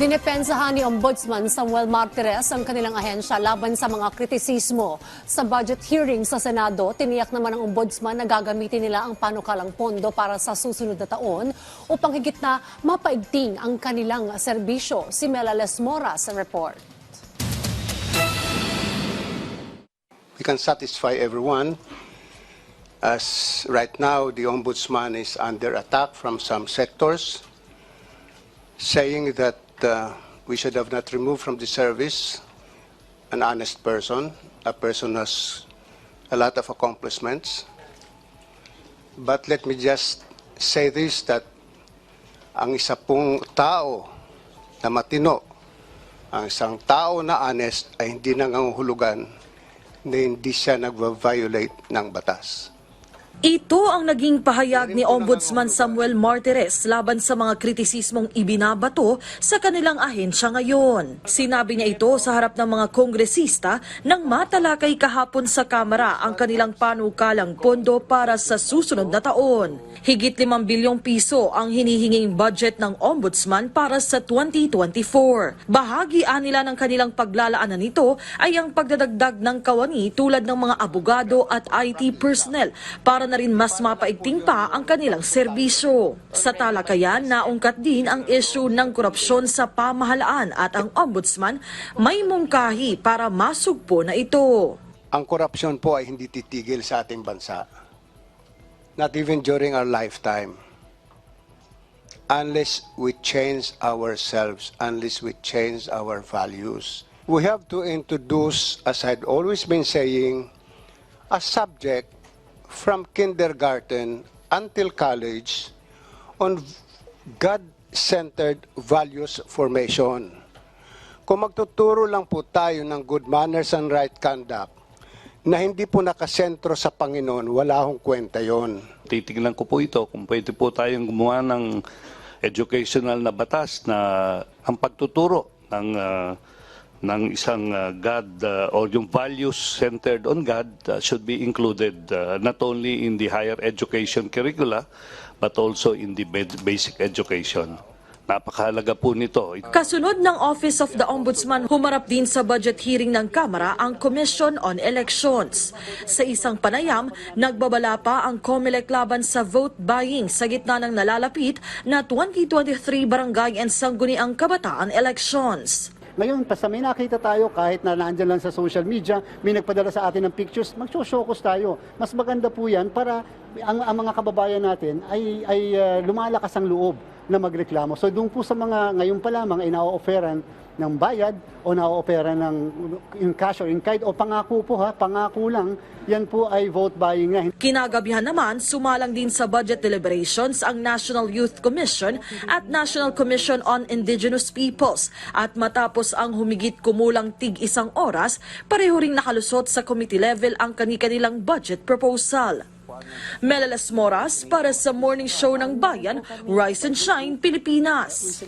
Dinepensahan ni Ombudsman Samuel Martires ang kanilang ahensya laban sa mga kritisismo. Sa budget hearing sa Senado, tiniyak naman ng Ombudsman na gagamitin nila ang panukalang pondo para sa susunod na taon upang higit na mapaigting ang kanilang serbisyo. Si Mela Lesmora sa report. we can satisfy everyone as right now the ombudsman is under attack from some sectors saying that uh, we should have not removed from the service an honest person, a person who has a lot of accomplishments. But let me just say this that ang isa pong tao na matino, ang isang tao na honest ay hindi nangangahulugan na hindi siya nagva-violate ng batas. Ito ang naging pahayag ni Ombudsman Samuel Martires laban sa mga kritisismong ibinabato sa kanilang ahensya ngayon. Sinabi niya ito sa harap ng mga kongresista nang matalakay kahapon sa Kamara ang kanilang panukalang pondo para sa susunod na taon. Higit 5 bilyong piso ang hinihinging budget ng Ombudsman para sa 2024. Bahagi nila ng kanilang paglalaanan nito ay ang pagdadagdag ng kawani tulad ng mga abogado at IT personnel para na rin mas mapaigting pa ang kanilang serbisyo. Sa talakayan, naungkat din ang issue ng korupsyon sa pamahalaan at ang ombudsman may mungkahi para masugpo na ito. Ang korupsyon po ay hindi titigil sa ating bansa. Not even during our lifetime. Unless we change ourselves, unless we change our values. We have to introduce, as I'd always been saying, a subject from kindergarten until college on God-centered values formation. Kung magtuturo lang po tayo ng good manners and right conduct na hindi po nakasentro sa Panginoon, wala akong kwenta yon. titignan ko po ito kung pwede po tayong gumawa ng educational na batas na ang pagtuturo ng ah, ng isang ah, God ah, or yung values centered on God ah, should be included ah, not only in the higher education curricula but also in the basic education. Napakahalaga po nito. Kasunod ng Office of the Ombudsman, humarap din sa budget hearing ng Kamara ang Commission on Elections. Sa isang panayam, nagbabala pa ang COMELEC laban sa vote buying sa gitna ng nalalapit na 2023 Barangay and Sangguniang Kabataan Elections. Ngayon, basta may nakita tayo kahit na nandyan lang sa social media, may nagpadala sa atin ng pictures, magsosyokos tayo. Mas maganda po yan para ang, ang mga kababayan natin ay, ay uh, lumalakas ang loob na magreklamo. So doon po sa mga ngayon pa lamang ay na-offeran ng bayad o na-offeran ng in cash or in kind o pangako po ha, pangako lang, yan po ay vote buying na. Kinagabihan naman, sumalang din sa budget deliberations ang National Youth Commission at National Commission on Indigenous Peoples. At matapos ang humigit kumulang tig isang oras, pareho ring nakalusot sa committee level ang kani-kanilang budget proposal. Melalas Moras para sa Morning Show ng Bayan, Rise and Shine, Pilipinas.